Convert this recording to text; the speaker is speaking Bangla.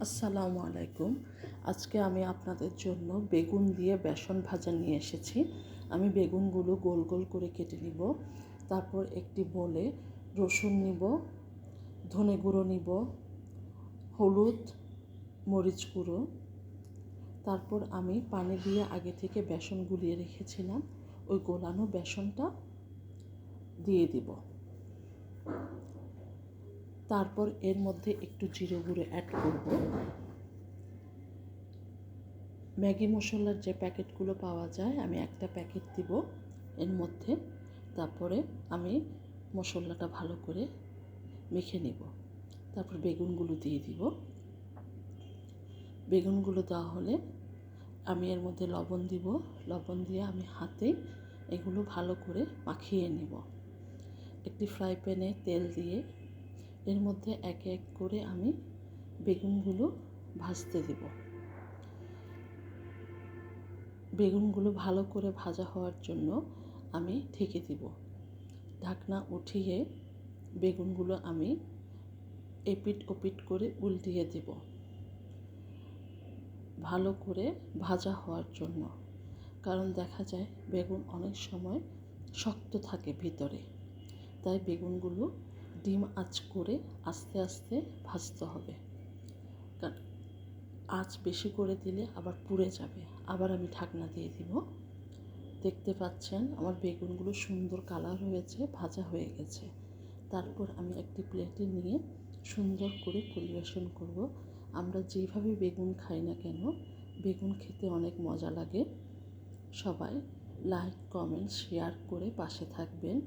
আসসালামু আলাইকুম। আজকে আমি আপনাদের জন্য বেগুন দিয়ে বেসন ভাজা নিয়ে এসেছি। আমি বেগুনগুলো গোল গোল করে কেটে নিব। তারপর একটি বলে রসুন নিব, ধনে গুঁড়ো নিব, হলুদ, মরিচ গুঁড়ো। তারপর আমি পানি দিয়ে আগে থেকে বেসন গুলিয়ে রেখেছিলাম। ওই গোলানো বেসনটা দিয়ে দিব। তারপর এর মধ্যে একটু জিরে গুঁড়ো অ্যাড করব। ম্যাগি মশলার যে প্যাকেটগুলো পাওয়া যায়, আমি একটা প্যাকেট দিব এর মধ্যে। তারপরে আমি মশলাটা ভালো করে মেখে নেব। তারপর বেগুনগুলো দিয়ে দিব। বেগুনগুলো দেওয়া হলে আমি এর মধ্যে লবণ দিব। লবণ দিয়ে আমি হাতে এগুলো ভালো করে মাখিয়ে নেব। একটি ফ্রাই প্যানে তেল দিয়ে এর মধ্যে এক এক করে আমি বেগুনগুলো ভাজতে দেব। বেগুনগুলো ভালো করে ভাজা হওয়ার জন্য আমি ঢেকে দিব। ঢাকনা উঠিয়ে বেগুনগুলো আমি এপিট ওপিট করে উল্টিয়ে দেব। ভালো করে ভাজা হওয়ার জন্য, কারণ দেখা যায় বেগুন অনেক সময় শক্ত থাকে ভিতরে, তাই বেগুনগুলো ডিম আঁচ করে আস্তে আস্তে ভাজতে হবে। কারণ আঁচ বেশি করে দিলে আবার পুড়ে যাবে। আবার আমি ঢাকনা দিয়ে দিব। দেখতে পাচ্ছেন আমার বেগুনগুলো সুন্দর কালার হয়েছে, ভাজা হয়ে গেছে। তারপর আমি একটি প্লেটে নিয়ে সুন্দর করে পরিবেশন করব। আমরা যেভাবে বেগুন খাই না কেন, বেগুন খেতে অনেক মজা লাগে। সবাই লাইক কমেন্ট শেয়ার করে পাশে থাকবেন।